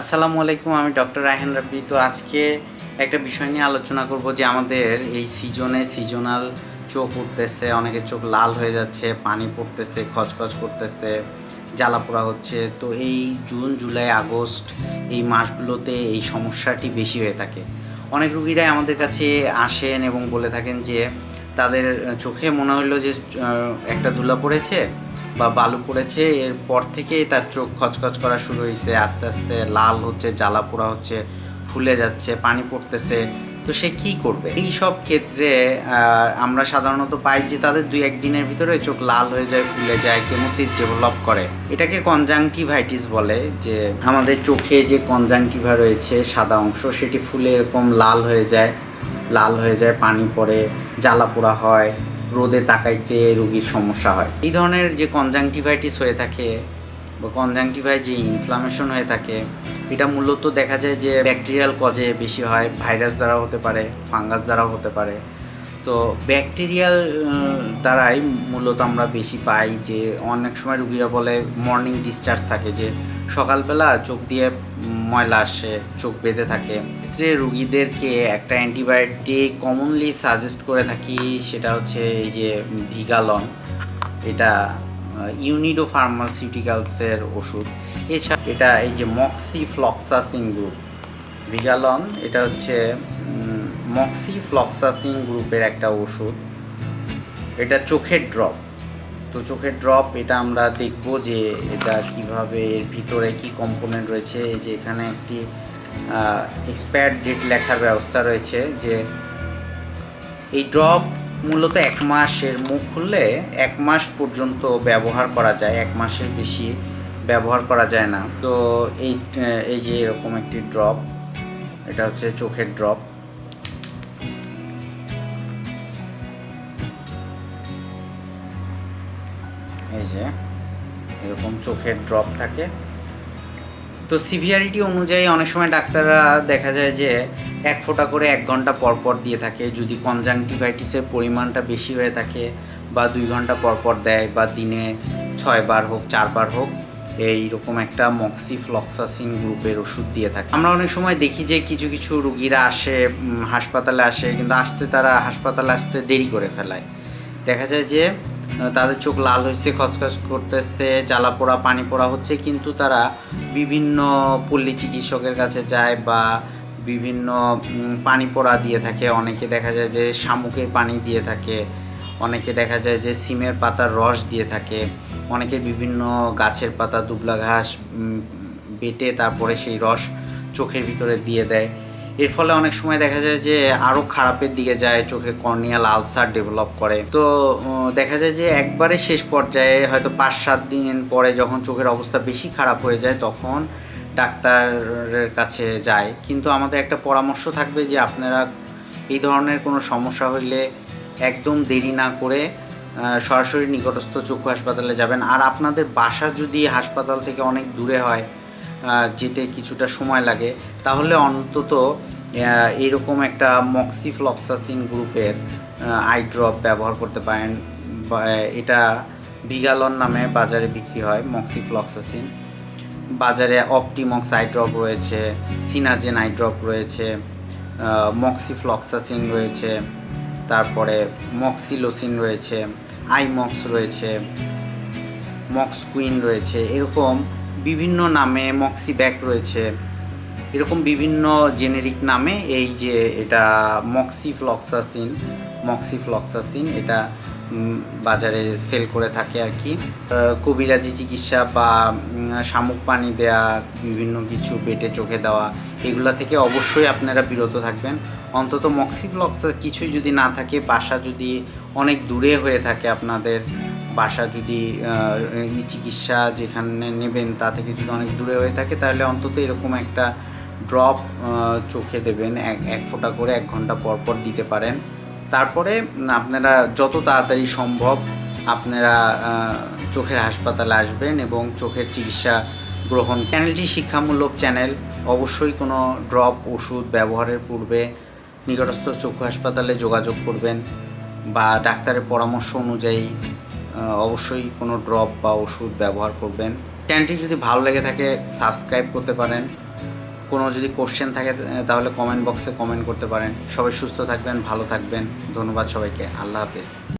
আসসালামু আলাইকুম, আমি ডক্টর রায়হান রাব্বি। তো আজকে একটা বিষয় নিয়ে আলোচনা করব যে আমাদের এই সিজনে সিজনাল চোখ উঠতেছে অনেকের চোখ লাল হয়ে যাচ্ছে, পানি পড়তেছে, খচখচ করতেছে, জ্বালা পোড়া হচ্ছে। তো এই জুন, জুলাই, আগস্ট এই মাসগুলোতে এই সমস্যাটি বেশি হয়ে থাকে। অনেক রুগীরাই আমাদের কাছে আসেন এবং বলে থাকেন যে তাদের চোখে মনে হলো যে একটা ধুলা পড়েছে বা বালু পড়েছে, এরপর থেকেই তার চোখ খচখচ করা শুরু হয়েছে আস্তে আস্তে লাল হচ্ছে, জ্বালা পোড়া হচ্ছে, ফুলে যাচ্ছে, পানি পড়তেছে। তো সে কি করবে? এই সব ক্ষেত্রে আমরা সাধারণত পাই যে তাদের দুই একদিনের ভিতরে চোখ লাল হয়ে যায়, ফুলে যায়, কেমোসিস ডেভেলপ করে। এটাকে কনজাংটিভাইটিস বলে, যে আমাদের চোখে যে কনজাংটিভা রয়েছে, সাদা অংশ, সেটি ফুলে এরকম লাল হয়ে যায়, লাল হয়ে যায়, পানি পড়ে, জ্বালা পোড়া হয়। রোদে তাকাইতে রোগীর সমস্যা হয়। এই ধরনের যে কনজাংটিভাইটিস হয়ে থাকে বা কনজাংটিভায় যে ইনফ্লামেশন হয়ে থাকে, এটা মূলত দেখা যায় যে ব্যাকটেরিয়াল কজে বেশি হয় ভাইরাস দ্বারা হতে পারে ফাঙ্গাস দ্বারাও হতে পারে। তো ব্যাকটেরিয়াল দ্বারাই মূলত আমরা বেশি পাই যে অনেক সময় রুগীরা বলে মর্নিং ডিসচার্জ থাকে যে সকালবেলা চোখ দিয়ে ময়লা আসে, চোখ বেঁধে থাকে। ক্ষেত্রে রুগীদেরকে একটা অ্যান্টিবায়োটিক কমনলি সাজেস্ট করে থাকি, সেটা হচ্ছে এই যে ভিগালন। এটা ইউনিডো ফার্মাসিউটিক্যালসের ওষুধ। এছাড়া এটা এই যে মক্সি ফ্লক্সাসিন গ্রুপ ভিগালন, এটা হচ্ছে মক্সি ফ্লক্সাসিন গ্রুপের একটা ওষুধ। এটা চোখের ড্রপ তো চোখের ড্রপ এটা আমরা দেখব যে এটা কীভাবে এর ভিতরে কি কম্পোনেন্ট রয়েছে। যে এখানে একটি এক্সপায়ার ডেট লেখার ব্যবস্থা রয়েছে যে এই ড্রপ মূলত এক মাসের মুখ খুললে এক মাস পর্যন্ত ব্যবহার করা যায়, এক মাসের বেশি ব্যবহার করা যায় না। তো এই এই যে এরকম একটি ড্রপ এটা হচ্ছে চোখের ড্রপ এই যে, এরকম চোখের ড্রপ থাকে। তো সিভিয়ারিটি অনুযায়ী অনেক সময় ডাক্তাররা দেখা যায় যে, এক ফোঁটা করে এক ঘণ্টা পর পর দিয়ে থাকে। যদি কনজাংটিভাইটিসের পরিমাণটা বেশি হয়ে থাকে বা দুই ঘণ্টা পর পর দেয় বা দিনে ছয়বার হোক, চারবার হোক, এইরকম একটা মক্সিফ্লক্সাসিন গ্রুপের ওষুধ দিয়ে থাকে। আমরা অনেক সময় দেখি যে, কিছু কিছু রুগীরা আসে হাসপাতালে আসে, কিন্তু আসতে তারা হাসপাতালে আসতে দেরি করে ফেলায়। দেখা যায় যে তাদের চোখ লাল হয়েছে, খচখচ করতেছে, জ্বালা পোড়া, পানি পোড়া হচ্ছে। কিন্তু তারা বিভিন্ন পল্লী চিকিৎসকের কাছে যায় বা বিভিন্ন পানি পোড়া দিয়ে থাকে। অনেকে দেখা যায় যে শামুকের পানি দিয়ে থাকে। অনেকে দেখা যায় যে সিমের পাতার রস দিয়ে থাকে। অনেকে বিভিন্ন গাছের পাতা, দুবলা ঘাস বেটে তারপরে সেই রস চোখের ভিতরে দিয়ে দেয়। এর ফলে অনেক সময় দেখা যায় যে আরও খারাপের দিকে যায়, চোখে কর্নিয়াল আলসার ডেভেলপ করে। তো দেখা যায় যে একবারে শেষ পর্যায়ে হয়তো পাঁচ সাত দিন পরে যখন চোখের অবস্থা বেশি খারাপ হয়ে যায় তখন ডাক্তারের কাছে যায়। কিন্তু আমাদের একটা পরামর্শ থাকবে যে আপনারা এই ধরনের কোনো সমস্যা হইলে একদম দেরি না করে সরাসরি নিকটস্থ চক্ষু হাসপাতালে যাবেন। আর আপনাদের বাসা যদি হাসপাতাল থেকে অনেক দূরে হয় যেতে কিছুটা সময় লাগে। তাহলে অন্তত আহ, এইরকম একটা মক্সিফ্লক্সাসিন গ্রুপের আই ড্রপ ব্যবহার করতে পারেন। এটা ভিগালন নামে বাজারে বিক্রি হয় মক্সিফ্লক্সাসিন বাজারে অপটিমক্স আই ড্রপ রয়েছে সিনাজেন আই ড্রপ রয়েছে মক্সিফ্লক্সাসিন রয়েছে তারপরে মক্সিলোসিন রয়েছে আইমক্স রয়েছে মক্স কুইন রয়েছে এরকম বিভিন্ন নামে মক্সিব্যাক রয়েছে। এরকম বিভিন্ন জেনেরিক নামে এই যে এটা মক্সিফ্লক্সাসিন মক্সিফ্লক্সাসিন এটা বাজারে সেল করে থাকে আর কি। কবিরাজি চিকিৎসা বা শামুক পানি দেওয়া বিভিন্ন কিছু পেটে চোখে দেওয়া, এগুলা থেকে অবশ্যই আপনারা বিরত থাকবেন। অন্তত মক্সিফ্লক্সা কিছুই যদি না থাকে, বাসা যদি অনেক দূরে হয়ে থাকে আপনাদের বাসা যদি চিকিৎসা যেখানে নেবেন তা থেকে যদি অনেক দূরে হয়ে থাকে, তাহলে অন্তত এরকম একটা ড্রপ চোখে দেবেন। এক এক ফোঁটা করে এক ঘণ্টা পর পর দিতে পারেন। তারপরে আপনারা যত তাড়াতাড়ি সম্ভব আপনারা চোখের হাসপাতালে আসবেন এবং চোখের চিকিৎসা গ্রহণ চ্যানেলটি শিক্ষামূলক চ্যানেল। অবশ্যই কোনো ড্রপ, ওষুধ ব্যবহারের পূর্বে নিকটস্থ চক্ষু হাসপাতালে যোগাযোগ করবেন বা ডাক্তারের পরামর্শ অনুযায়ী অবশ্যই কোনো ড্রপ বা ওষুধ ব্যবহার করবেন। চ্যানেলটি যদি ভালো লেগে থাকে সাবস্ক্রাইব করতে পারেন। কোনো যদি কোশ্চেন থাকে তাহলে কমেন্ট বক্সে কমেন্ট করতে পারেন। সবাই সুস্থ থাকবেন, ভালো থাকবেন। ধন্যবাদ সবাইকে। আল্লাহ হাফেজ।